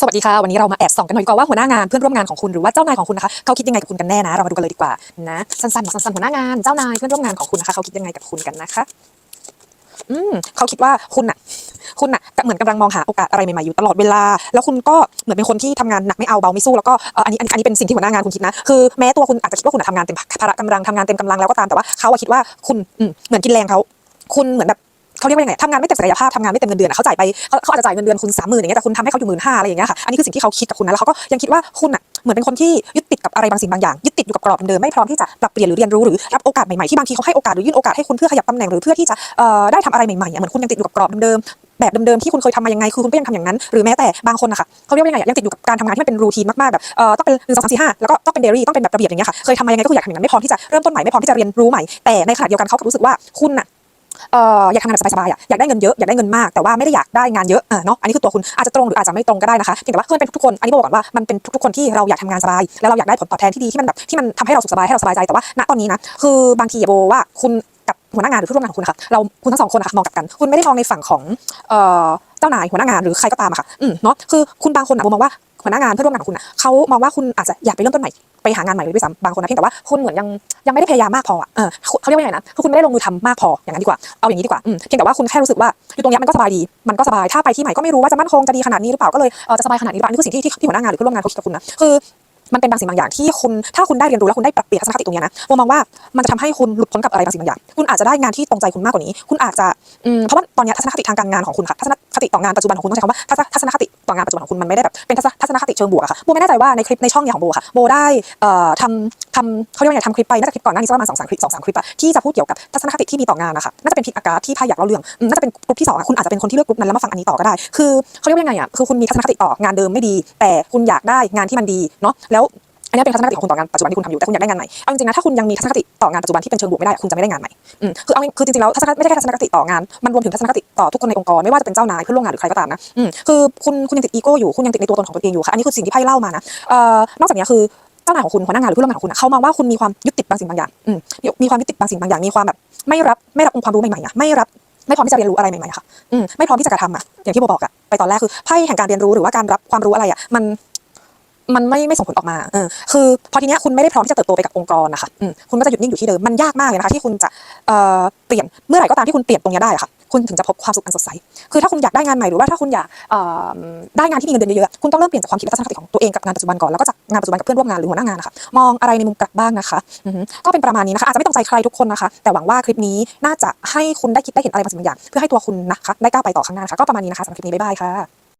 สวัสดีค่ะ วันนี้เรามาแอบส่องกันหน่อยดีกว่าว่าหัวหน้างานเพื่อนร่วมงานของคุณหรือว่าเจ้านายของคุณนะคะเขาคิดยังไงกับคุณกันแน่นะเรามาดูกันเลยดีกว่านะสั้นๆสั้นๆหัวหน้างานเจ้านายเพื่อนร่วมงานของคุณนะคะเขาคิดยังไงกับคุณกันนะคะอืมเขาคิดว่าคุณน่ะคุณน่ะเหมือนกำลังมองหาโอกาสอะไรใหม่ๆอยู่ตลอดเวลา แล้วคุณก็เหมือนเป็นคนที่ทำงานหนักไม่เอาเบาไม่สู้แล้วก็อันนี้อันนี้เป็นสิ่งที่หัวหน้างานคุณคิดนะคือแม้ตัวคุณอาจจะคิดว่าคุณน่ะทำงานเต็มภาระกำลังทำงานเต็มกำลังแล้วก็ตามแต่ว่าเขาคิดว่าคุณอืมเหมือนกินแรงเขาคุณเหมือนแบบ เขาเรียกว่ายังไงทำงานไม่เต็มศักยภาพทำงานไม่เต็มเงินเดือนเขาจ่ายไปเขาาอาจจะจ่ายเงินเดือนคุณสามหมื่นอย่างเงี้ยแต่คุณทำให้เขาอยู่หมื่นห้าอะไรอย่างเงี้ยค่ะอันนี้คือสิ่งที่เขาคิดกับคุณนะแล้วเขาก็ยังคิดว่าคุณอะเหมือนเป็นคนที่ยึดติดกับอะไรบางสิ่งบางอย่างยึดติดอยู่กับกรอบเดิมไม่พร้อมที่จะปรับเปลี่ยนหรือเรียนรู้หรือรับโอกาสใหม่ๆที่บางทีเขาให้โอกาสหรือยื่นโอกาสให้คุณเพื่อขยับตำแหน่งหรือเพื่อที่จะเอ่อได้ทำอะไรใหม่ๆอะเหมือนคุณยังติดอยู่กับกรอบเดิมแบบเดิมๆที่คุณเคยทำมายังไงคือคุณก็ยังทำอย่างนั้น หรือแม้แต่บางคนนะคะเขาเรียกว่ายังไงยังติดอยู่กับการทำงานที่มันเป็นรูทีนมากๆแบบเอ่อต้องเป็นหนึ่งสองสามสี่ห้าแล้วก็ต้องเป็นเดลี่ต้องเป็นแบบระเบียบอย่างเงี้ยค่ะเคยทำมายังไงก็คืออยากทำอย่างนั้นไม่พร้อมที่จะเริ่มต้นใหม่ไม่พร้อมที่จะเรียนรู้ใหม่แต่ในขณะเดียวกันเขากลับรู้สึกว่าคุณน่ะ เอ่ออยากทำงานแบบสบายๆอะอยากได้เงินเยอะอยากได้เงินมากแต่ว่าไม่ได้อยากได้งานเยอะอะเนาะอันนี้คือตัวคุณอาจจะตรงหรืออาจจะไม่ตรงก็ได้นะคะเพียงแต่ว่าคือนเป็นทุกๆคนอันนี้บอกก่อนว่ามันเป็นทุกๆคนที่เราอยากทำงานสบายแล้วเราอยากได้ผลตอบแทนที่ดีที่มันแบบที่มันทำให้เราสุขสบายให้เราสบายใจแต่ว่าณตอนนี้นะคือบางทีโบว่าคุณกับหัวหน้างานหรือผู้ร่วมงานของคุณนะคะเราคุณทั้งสองคนนะคะมองกลับกัน คุณไม่ได้มองในฝั่งของเอ่อเจ้านายหัวหน้างานหรือใครก็ตามอะค่ะอืมเนาะคือคุณบางคนอะโบมองว่า หัวหน้างานเพื่อนร่วมงานของคุณอะเขามองว่าคุณอาจจะอยากไปเริ่มต้นใหม่ไปหางานใหม่เลยด้วยซ้ำบางคนนะเพียงแต่ว่าคุณเหมือนยังยังไม่ได้พยายามมากพออะเออเขาเรียกว่าไงนะคือคุณไม่ได้ลงมือทำมากพออย่างนั้นดีกว่าเอาอย่างนี้ดีกว่าอืมเพียงแต่ว่าคุณแค่รู้สึกว่าอยู่ตรงนี้มันก็สบายดีมันก็สบายถ้าไปที่ใหม่ก็ไม่รู้ว่าจะมั่นคงจะดีขนาดนี้หรือเปล่าก็เลยเออจะสบายขนาดนี้หรือเปล่านี่คือสิ่งที่ที่ที่หัวหน้างานหรือเพื่อนร่วมงานเขาคิดกับคุณนะคือ มันเป็นบางสิ่งบางอย่างที่คุณถ้าคุณได้เรียนรู้แล้วคุณได้ปรับเปลี่ยนทัศนคติตรงนี้นะโมมองว่ามันจะทำให้คุณหลุดพ้นกับอะไรบางสิ่งบางอย่าง คุณอาจจะได้งานที่ตรงใจคุณมากกว่านี้ คุณอาจจะอืมเพราะว่าตอนนี้ทัศนคติทางการงานของคุณค่ะทัศนคติต่องานปัจจุบันของคุณต้องใช้คำว่าทัศนคติต่องานปัจจุบันของคุณมันไม่ได้แบบเป็นทัศนคติเชิงบวกอะค่ะโบไม่แน่ใจว่าในคลิปในช่องเนี้ยของโบค่ะโบได้เอ่อทำำเขาเรียกว่าไงทำคลิปไปน่าจะคลิปก่อนหน้านี้สักประมาณสองสามคลิปสองสามคลิปอะที่จะพูดเกี่ยวกับทัศนคติที่มีต่องานนะคะน่าจะเป็นพิกอากาศที่ไพ่อยากเล่าเรื่องน่าจะเป็นกลุ่มที่สองอะคุณอาจจะเป็นคนที่เลือกกลุ่มนั้นแล้วมาฟังอันนี้ต่อก็ได้ คือเขาเรียกว่าไงอะคือคุณมีทัศนคติต่องานเดิมไม่ดี แต่คุณอยากได้งานที่มันดีเนาะแล้วอันนี้เป็นทัศนคติของคุณต่องานปัจจุบันที่คุณทำอยู่แต่คุณอยากได้งานใหม่เอาจริงๆนะถ้าคุณยังมีทัศนคติต่องานปัจจุบันที่เป็นเชิงบวกไม่ได้คุณจะไม่ได้งานใหม่อืมคือเอาคือจริงๆแล้วทัศนคติไม่ใช่แค่ทัศนคติต่องานมันรวมถึงทัศนคติต่อทุกคนในองค์กรไม่ว่าจะเป็นเจ้านายเพื่อนร่วมงานหรือใครก็ตามนะอืมคือคุณคุณยังติดอีโก้อยู่คุณยังติดในตัวตนของตัวเองอยู่ค่ะอันนี้คือสิ่งที่ไพ่เล่ามานะเอ่อนอกจากนี้คือ จ้านายของคุณหัวหน้างานหรือเพื่อนร่วมงานของคุณอะเขามองว่าคุณมีความยึดติดบางสิ่งบางอย่างมมีความยึดติดบางสิ่งบางอย่างมีความแบบไม่รับไม่รับองค์ความรู้ใหม่ๆอะไม่รับไม่พร้อมที่จะเรียนรู้อะไรใหม่ๆค่ะอืมไม่พร้อมที่จะกระทำอะอย่างที่โบบอกอะไปตอนแรกคือไพ่แห่งการเรียนรู้หรือว่าการรับความรู้อะไรอะมันมันไม่ไม่ส่งผลออกมาเออคือพอทีเนี้ยคุณไม่ได้พร้อมที่จะเติบโตไปกับองค์กรนะคะอืมคุณก็จะหยุดนิ่งอยู่ที่เดิม มันยากมากเลยนะคะที่คุณจะเอ่อเปลี่ยน เมื่อไหร่ก็ตามที่คุณเปลี่ยนตรงนี้ได้ค่ะ คุณถึงจะพบความสุขอันสดใส คือถ้าคุณอยากได้งานใหม่หรือว่าถ้าคุณอยากได้งานที่มีเงินเดือนเยอะๆ คุณต้องเริ่มเปลี่ยนจากความคิดและทัศนคติของตัวเองกับงานปัจจุบันก่อนแล้วก็จากงานปัจจุบันกับเพื่อนร่วมงานหรือหัวหน้างานนะคะมองอะไรในมุมกลับบ้างนะคะอือฮึก็เป็นประมาณนี้นะคะอาจจะไม่ตรงใจใครทุกคนนะคะ แต่หวังว่าคลิปนี้น่าจะให้คุณได้คิดได้เห็นอะไรบางสิ่งบางอย่าง เพื่อให้ตัวคุณนะคะได้ก้าวไปต่อข้างหน้านะคะก็ประมาณนี้นะคะสำหรับคลิปนี้บ๊ายบายค่ะ